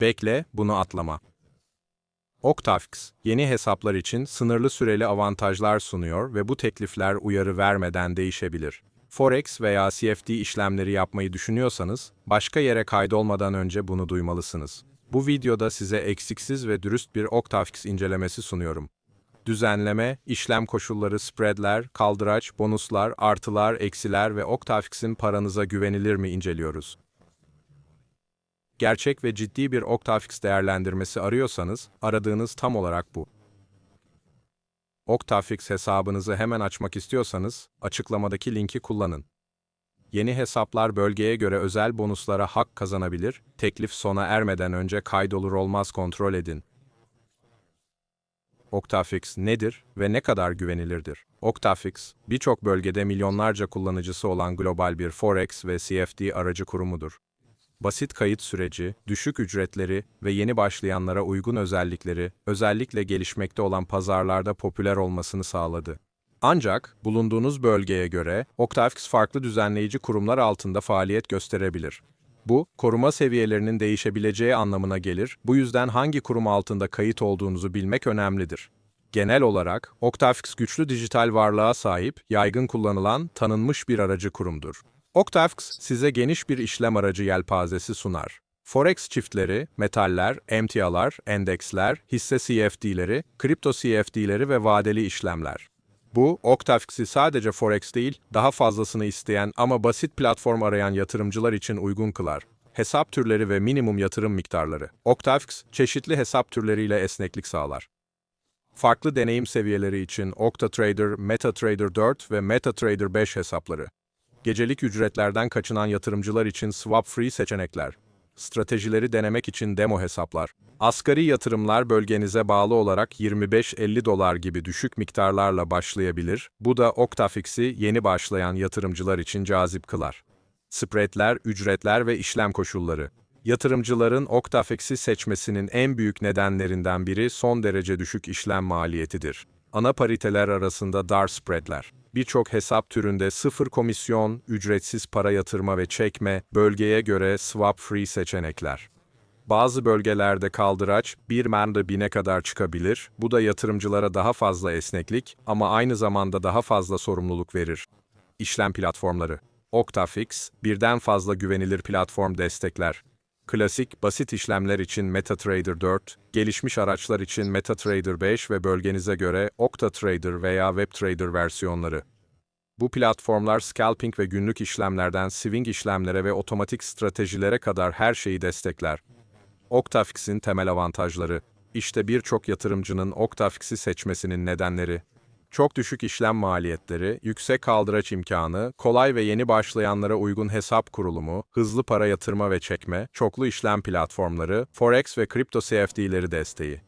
Bekle, bunu atlama. Octafix, yeni hesaplar için sınırlı süreli avantajlar sunuyor ve bu teklifler uyarı vermeden değişebilir. Forex veya CFD işlemleri yapmayı düşünüyorsanız, başka yere kaydolmadan önce bunu duymalısınız. Bu videoda size eksiksiz ve dürüst bir Octafix incelemesi sunuyorum. Düzenleme, işlem koşulları, spreadler, kaldıraç, bonuslar, artılar, eksiler ve Octafix'in paranıza güvenilir mi inceliyoruz. Gerçek ve ciddi bir Octafix değerlendirmesi arıyorsanız, aradığınız tam olarak bu. Octafix hesabınızı hemen açmak istiyorsanız, açıklamadaki linki kullanın. Yeni hesaplar bölgeye göre özel bonuslara hak kazanabilir, teklif sona ermeden önce kaydolur olmaz kontrol edin. Octafix nedir ve ne kadar güvenilirdir? Octafix, birçok bölgede milyonlarca kullanıcısı olan global bir Forex ve CFD aracı kurumudur. Basit kayıt süreci, düşük ücretleri ve yeni başlayanlara uygun özellikleri, özellikle gelişmekte olan pazarlarda popüler olmasını sağladı. Ancak bulunduğunuz bölgeye göre Octafix farklı düzenleyici kurumlar altında faaliyet gösterebilir. Bu, koruma seviyelerinin değişebileceği anlamına gelir. Bu yüzden hangi kurum altında kayıt olduğunuzu bilmek önemlidir. Genel olarak, Octafix güçlü dijital varlığa sahip, yaygın kullanılan, tanınmış bir aracı kurumdur. Octafix size geniş bir işlem aracı yelpazesi sunar. Forex çiftleri, metaller, emtialar, endeksler, hisse CFD'leri, kripto CFD'leri ve vadeli işlemler. Bu, Octafix'i sadece Forex değil, daha fazlasını isteyen ama basit platform arayan yatırımcılar için uygun kılar. Hesap türleri ve minimum yatırım miktarları. Octafix, çeşitli hesap türleriyle esneklik sağlar. Farklı deneyim seviyeleri için OctaTrader, MetaTrader 4 ve MetaTrader 5 hesapları. Gecelik ücretlerden kaçınan yatırımcılar için swap-free seçenekler. Stratejileri denemek için demo hesaplar. Asgari yatırımlar bölgenize bağlı olarak 25-50 dolar gibi düşük miktarlarla başlayabilir. Bu da Octafix'i yeni başlayan yatırımcılar için cazip kılar. Spreadler, ücretler ve işlem koşulları. Yatırımcıların Octafix'i seçmesinin en büyük nedenlerinden biri son derece düşük işlem maliyetidir. Ana pariteler arasında dar spreadler. Birçok hesap türünde sıfır komisyon, ücretsiz para yatırma ve çekme, bölgeye göre swap-free seçenekler. Bazı bölgelerde kaldıraç bir manda bine kadar çıkabilir. Bu da yatırımcılara daha fazla esneklik ama aynı zamanda daha fazla sorumluluk verir. İşlem platformları. Octafix, birden fazla güvenilir platform destekler. Klasik, basit işlemler için MetaTrader 4, gelişmiş araçlar için MetaTrader 5 ve bölgenize göre OctaTrader veya WebTrader versiyonları. Bu platformlar scalping ve günlük işlemlerden swing işlemlere ve otomatik stratejilere kadar her şeyi destekler. Octafix'in temel avantajları. İşte birçok yatırımcının Octafix'i seçmesinin nedenleri. Çok düşük işlem maliyetleri, yüksek kaldıraç imkanı, kolay ve yeni başlayanlara uygun hesap kurulumu, hızlı para yatırma ve çekme, çoklu işlem platformları, forex ve kripto CFD'leri desteği.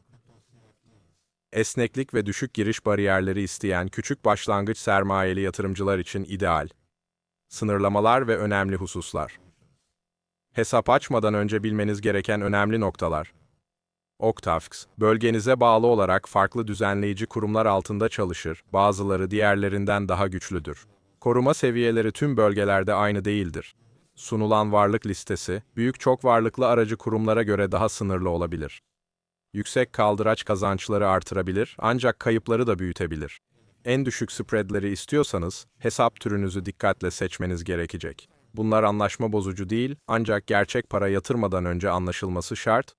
Esneklik ve düşük giriş bariyerleri isteyen küçük başlangıç sermayeli yatırımcılar için ideal. Sınırlamalar ve önemli hususlar. Hesap açmadan önce bilmeniz gereken önemli noktalar. Octafix, bölgenize bağlı olarak farklı düzenleyici kurumlar altında çalışır, bazıları diğerlerinden daha güçlüdür. Koruma seviyeleri tüm bölgelerde aynı değildir. Sunulan varlık listesi, büyük çok varlıklı aracı kurumlara göre daha sınırlı olabilir. Yüksek kaldıraç kazançları artırabilir ancak kayıpları da büyütebilir. En düşük spreadleri istiyorsanız, hesap türünüzü dikkatle seçmeniz gerekecek. Bunlar anlaşma bozucu değil, ancak gerçek para yatırmadan önce anlaşılması şart,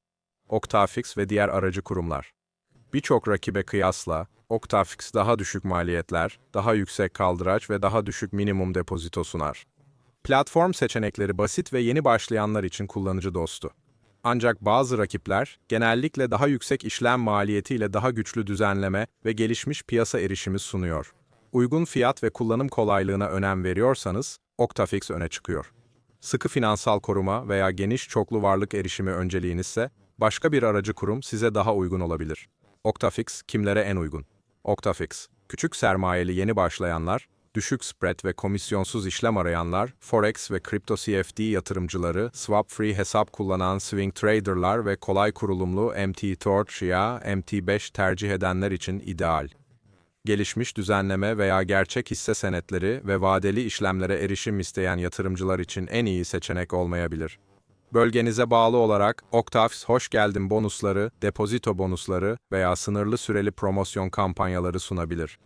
Octafix ve diğer aracı kurumlar. Birçok rakibe kıyasla, Octafix daha düşük maliyetler, daha yüksek kaldıraç ve daha düşük minimum depozito sunar. Platform seçenekleri basit ve yeni başlayanlar için kullanıcı dostu. Ancak bazı rakipler, genellikle daha yüksek işlem maliyetiyle daha güçlü düzenleme ve gelişmiş piyasa erişimi sunuyor. Uygun fiyat ve kullanım kolaylığına önem veriyorsanız, Octafix öne çıkıyor. Sıkı finansal koruma veya geniş çoklu varlık erişimi önceliğinizse, başka bir aracı kurum size daha uygun olabilir. Octafix kimlere en uygun? Octafix, küçük sermayeli yeni başlayanlar, düşük spread ve komisyonsuz işlem arayanlar, forex ve kripto CFD yatırımcıları, swap-free hesap kullanan swing traderlar ve kolay kurulumlu MT Torch ya MT5 tercih edenler için ideal. Gelişmiş düzenleme veya gerçek hisse senetleri ve vadeli işlemlere erişim isteyen yatırımcılar için en iyi seçenek olmayabilir. Bölgenize bağlı olarak Octaves hoş geldin bonusları, depozito bonusları veya sınırlı süreli promosyon kampanyaları sunabilir.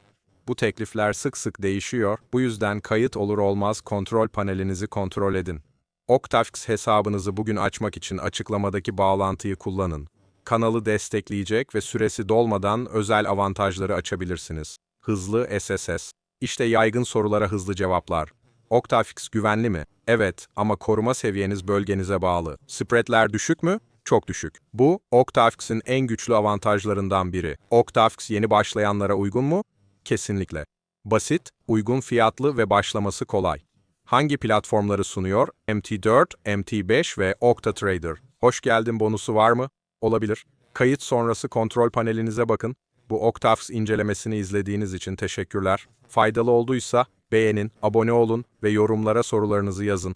Bu teklifler sık sık değişiyor, bu yüzden kayıt olur olmaz kontrol panelinizi kontrol edin. Octaves hesabınızı bugün açmak için açıklamadaki bağlantıyı kullanın. Kanalı destekleyecek ve süresi dolmadan özel avantajları açabilirsiniz. Hızlı SSS. İşte yaygın sorulara hızlı cevaplar. Octafix güvenli mi? Evet ama koruma seviyeniz bölgenize bağlı. Spreadler düşük mü? Çok düşük. Bu, Octafix'in en güçlü avantajlarından biri. Octafix yeni başlayanlara uygun mu? Kesinlikle. Basit, uygun fiyatlı ve başlaması kolay. Hangi platformları sunuyor? MT4, MT5 ve OctaTrader. Hoş geldin bonusu var mı? Olabilir. Kayıt sonrası kontrol panelinize bakın. Bu Octaves incelemesini izlediğiniz için teşekkürler. Faydalı olduysa beğenin, abone olun ve yorumlara sorularınızı yazın.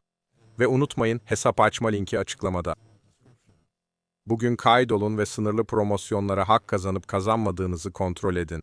Ve unutmayın hesap açma linki açıklamada. Bugün kaydolun ve sınırlı promosyonlara hak kazanıp kazanmadığınızı kontrol edin.